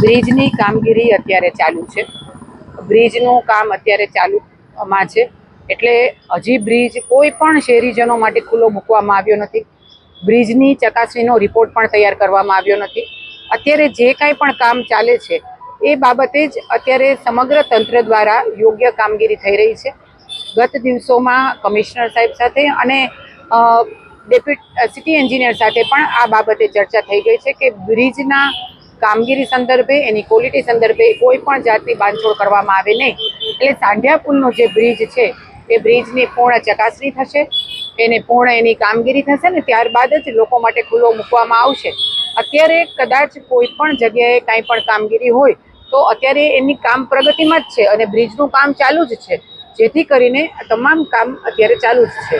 બ્રિજની કામગીરી અત્યારે ચાલુ છે. બ્રિજનું કામ અત્યારે ચાલુમાં છે. એટલે હજી બ્રિજ કોઈ પણ શહેરીજનો માટે ખુલ્લો મૂકવામાં આવ્યો નથી. બ્રિજની ચકાસણીનો રિપોર્ટ પણ તૈયાર કરવામાં આવ્યો નથી. અત્યારે જે કાંઈ પણ કામ ચાલે છે, એ બાબતે જ અત્યારે સમગ્ર તંત્ર દ્વારા યોગ્ય કામગીરી થઈ રહી છે. ગત દિવસોમાં કમિશનર સાહેબ સાથે અને ડેપ્યુટ સિટી એન્જિનિયર સાથે પણ આ બાબતે ચર્ચા થઈ ગઈ છે કે બ્રિજના કામગીરી સંદર્ભે, એની ક્વોલિટી સંદર્ભે કોઈ પણ જાતની બાંધછોડ કરવામાં આવે નહીં. એટલે સાંઢિયા પુલનો જે બ્રિજ છે, એ બ્રિજની પૂર્ણ ચકાસણી થશે, એને પૂર્ણ એની કામગીરી થશે ને ત્યારબાદ જ લોકો માટે ખુલ્લો મૂકવામાં આવશે. અત્યારે કદાચ કોઈ પણ જગ્યાએ કાંઈ પણ કામગીરી હોય, તો અત્યારે એની કામ પ્રગતિમાં જ છે અને બ્રિજનું કામ ચાલુ જ છે. જેથી કરીને તમામ કામ અત્યારે ચાલુ જ છે.